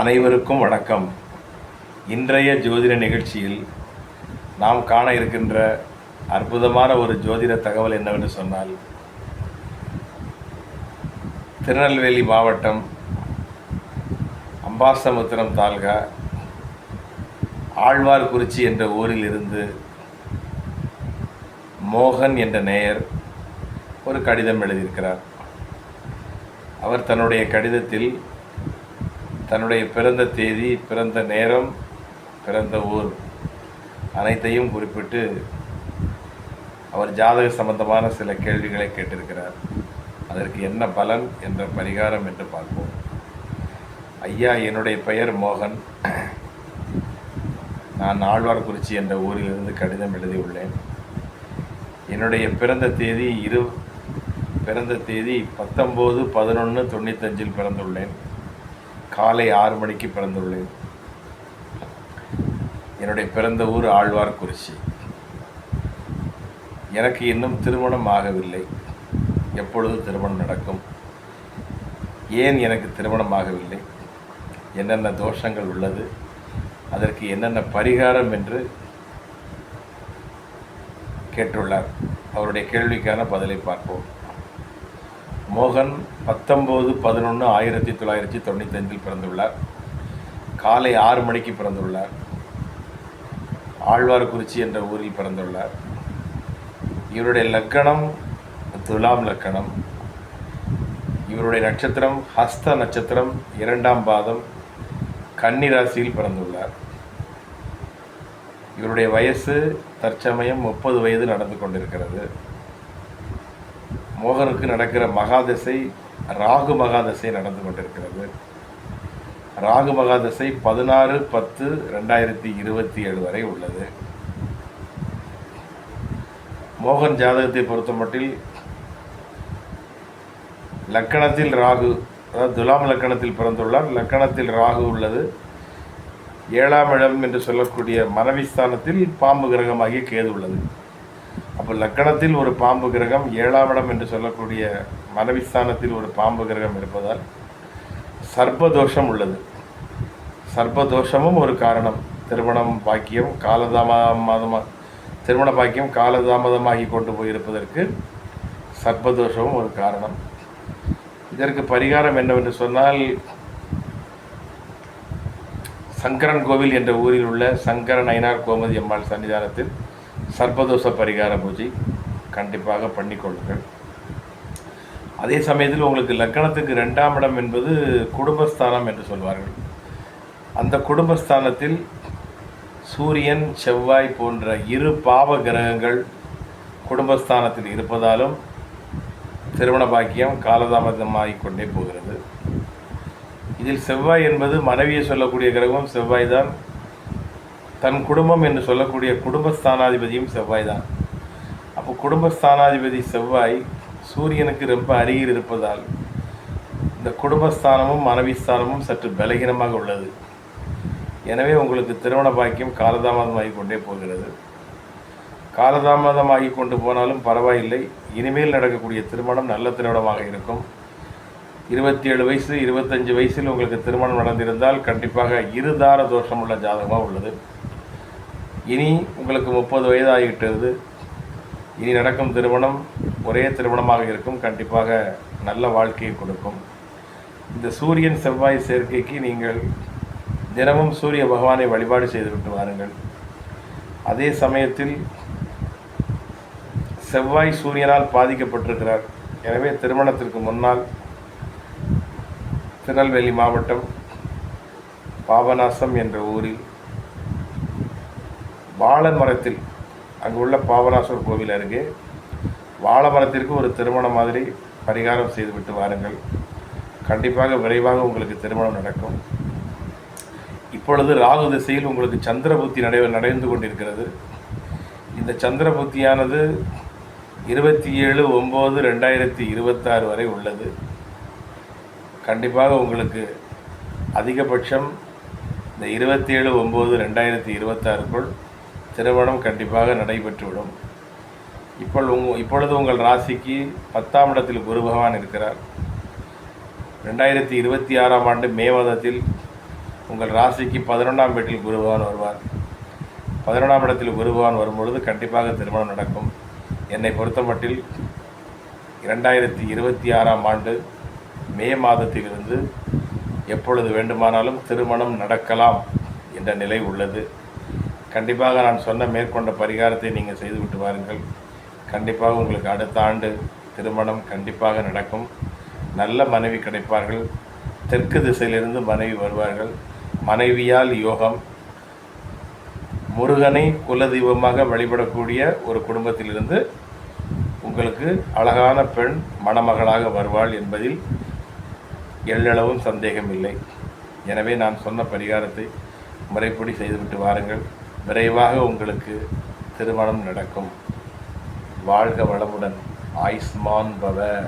அனைவருக்கும் வணக்கம். இன்றைய ஜோதிட நிகழ்ச்சியில் நாம் காண இருக்கின்ற அற்புதமான ஒரு ஜோதிட தகவல் என்னவென்று சொன்னால் திருநெல்வேலி மாவட்டம் அம்பாசமுத்திரம் தாலுகா ஆழ்வார்குறிச்சி என்ற ஊரில் இருந்து மோகன் என்ற நேயர் ஒரு கடிதம் எழுதியிருக்கிறார். அவர் தன்னுடைய கடிதத்தில் தன்னுடைய பிறந்த தேதி பிறந்த நேரம் பிறந்த ஊர் அனைத்தையும் குறிப்பிட்டு அவர் ஜாதக சம்பந்தமான சில கேள்விகளை கேட்டிருக்கிறார். அதற்கு என்ன பலன் என்ற பரிகாரம் என்று பார்ப்போம். ஐயா என்னுடைய பெயர் மோகன். நான் ஆழ்வார்குறிச்சி என்ற ஊரிலிருந்து கடிதம் எழுதியுள்ளேன். என்னுடைய பிறந்த தேதி இரு பிறந்த தேதி பத்தொம்போது பதினொன்று தொண்ணூத்தஞ்சில் பிறந்துள்ளேன். காலை ஆறு மணிக்கு பிறந்துள்ளேன். என்னுடைய பிறந்த ஊர் ஆழ்வார்குறிச்சி எனக்கு இன்னும் திருமணம் ஆகவில்லை. எப்பொழுது திருமணம் நடக்கும். ஏன் எனக்கு திருமணம் ஆகவில்லை? என்னென்ன தோஷங்கள் உள்ளது? அதற்கு என்னென்ன பரிகாரம் என்று கேட்டுள்ளார். அவருடைய கேள்விக்கான பதிலை பார்ப்போம். மோகன் பத்தொம்போது பதினொன்று ஆயிரத்தி தொள்ளாயிரத்தி தொண்ணூத்தஞ்சில் பிறந்துள்ளார். காலை ஆறு மணிக்கு பிறந்துள்ளார். ஆழ்வார்குறிச்சி என்ற ஊரில் பிறந்துள்ளார். இவருடைய லக்கணம் துலாம் லக்கணம். இவருடைய நட்சத்திரம் ஹஸ்த நட்சத்திரம் இரண்டாம் பாதம் கன்னி ராசியில் பிறந்துள்ளார். இவருடைய வயசு தற்சமயம் முப்பது வயது நடந்து கொண்டிருக்கிறது. மோகனுக்கு நடக்கிற மகாதசை ராகு மகாதசை நடந்து கொண்டிருக்கிறது. ராகு மகாதசை பதினாறு பத்து ரெண்டாயிரத்தி இருபத்தி ஏழு வரை உள்ளது. மோகன் ஜாதகத்தை பொறுத்தமட்டில் லக்கணத்தில் ராகு அதாவது துலாம் லக்கணத்தில் பிறந்துள்ளார். லக்கணத்தில் ராகு உள்ளது. ஏழாம் இடம் என்று சொல்லக்கூடிய மனைவி ஸ்தானத்தில் பாம்பு கிரகமாகிய கேது உள்ளது. அப்போ லக்கணத்தில் ஒரு பாம்பு கிரகம் ஏழாம் இடம் என்று சொல்லக்கூடிய மனைவிஸ்தானத்தில் ஒரு பாம்பு கிரகம் இருப்பதால் சர்ப்பதோஷம் உள்ளது. சர்ப்பதோஷமும் ஒரு காரணம். திருமணம் பாக்கியம் காலதாமதமாக திருமண பாக்கியம் காலதாமதமாகி கொண்டு போயிருப்பதற்கு சர்ப்பதோஷமும் ஒரு காரணம். இதற்கு பரிகாரம் என்னவென்று சொன்னால் சங்கரன் கோவில் என்ற ஊரில் உள்ள சங்கரன் ஐனார் கோமதி அம்மாள் சன்னிதானத்தில் சர்ப்பதோஷ பரிகார பூஜை கண்டிப்பாக பண்ணிக்கொள்ளுங்கள் அதே சமயத்தில் உங்களுக்கு லக்கணத்துக்கு ரெண்டாம் இடம் என்பது குடும்பஸ்தானம் என்று சொல்வார்கள். அந்த குடும்பஸ்தானத்தில் சூரியன் செவ்வாய் போன்ற இரு பாவ கிரகங்கள் குடும்பஸ்தானத்தில் இருப்பதாலும் திருமண பாக்கியம் காலதாமதமாகிக் கொண்டே போகிறது. இதில் செவ்வாய் என்பது மனைவியை சொல்லக்கூடிய கிரகம் செவ்வாய் தான் தன் குடும்பம் என்று சொல்லக்கூடிய குடும்பஸ்தானாதிபதியும் செவ்வாய் தான் அப்போ குடும்பஸ்தானாதிபதி செவ்வாய் சூரியனுக்கு ரொம்ப அருகில் இருப்பதால் இந்த குடும்பஸ்தானமும் மனைவிஸ்தானமும் சற்று பலகீனமாக உள்ளது. எனவே உங்களுக்கு திருமண பாக்கியம் காலதாமதமாகி கொண்டே போகிறது. காலதாமதமாகி கொண்டு போனாலும் பரவாயில்லை. இனிமேல் நடக்கக்கூடிய திருமணம் நல்ல திருமணமாக இருக்கும். இருபத்தி ஏழு வயசு இருபத்தஞ்சு வயசில் உங்களுக்கு திருமணம் நடந்திருந்தால் கண்டிப்பாக இருதார தோஷம் உள்ள ஜாதகமாக உள்ளது. இனி உங்களுக்கு முப்பது வயது இனி நடக்கும் திருமணம் ஒரே திருமணமாக இருக்கும். கண்டிப்பாக நல்ல வாழ்க்கையை கொடுக்கும். இந்த சூரியன் செவ்வாய் சேர்க்கைக்கு நீங்கள் தினமும் சூரிய பகவானை வழிபாடு செய்துவிட்டு வாருங்கள். அதே சமயத்தில் செவ்வாய் சூரியனால் பாதிக்கப்பட்டிருக்கிறார். எனவே திருமணத்திற்கு முன்னால் திருநெல்வேலி மாவட்டம் பாபநாசம் என்ற ஊரில் வாழை மரத்தில் அங்கு உள்ள பாபநாசர் கோவில் அருகே வாழை மரத்திற்கு ஒரு திருமணம் மாதிரி பரிகாரம் செய்துவிட்டு வாருங்கள். கண்டிப்பாக விரைவாக உங்களுக்கு திருமணம் நடக்கும். இப்பொழுது ராகு திசையில் உங்களுக்கு சந்திரபுத்தி நடை நடந்து கொண்டிருக்கிறது. இந்த சந்திரபுத்தியானது இருபத்தி ஏழு ஒம்பது ரெண்டாயிரத்தி இருபத்தாறு வரை உள்ளது. கண்டிப்பாக உங்களுக்கு அதிகபட்சம் இந்த இருபத்தி ஏழு ஒம்பது ரெண்டாயிரத்தி இருபத்தாறுக்குள் திருமணம் கண்டிப்பாக நடைபெற்றுவிடும். இப்பொழுது உங் இப்பொழுது உங்கள் ராசிக்கு பத்தாம் இடத்தில் குரு பகவான் இருக்கிறார். ரெண்டாயிரத்தி இருபத்தி ஆறாம் ஆண்டு மே மாதத்தில் உங்கள் ராசிக்கு பதினொன்றாம் வீட்டில் குரு பகவான் வருவார். பதினொன்றாம் இடத்தில் குரு பகவான் வரும்பொழுது கண்டிப்பாக திருமணம் நடக்கும். என்னை பொறுத்தமட்டில் இரண்டாயிரத்தி இருபத்தி ஆறாம் ஆண்டு மே மாதத்திலிருந்து எப்பொழுது வேண்டுமானாலும் திருமணம் நடக்கலாம் என்ற நிலை உள்ளது. கண்டிப்பாக நான் சொன்ன மேற்கொண்ட பரிகாரத்தை நீங்கள் செய்துவிட்டு வாருங்கள். கண்டிப்பாக உங்களுக்கு அடுத்த ஆண்டு திருமணம் கண்டிப்பாக நடக்கும். நல்ல மனைவி கிடைப்பார்கள். தெற்கு திசையிலிருந்து மனைவி வருவார்கள். மனைவியால் யோகம். முருகனை குலதெய்வமாக வழிபடக்கூடிய ஒரு குடும்பத்திலிருந்து உங்களுக்கு அழகான பெண் மணமகளாக வருவாள் என்பதில் எள்ளளவும் சந்தேகமில்லை. எனவே நான் சொன்ன பரிகாரத்தை முறைப்படி செய்துவிட்டு வாருங்கள். விரைவாக உங்களுக்கு திருமணம் நடக்கும். வாழ்க வளமுடன். ஆயுஷ்மான் பவ.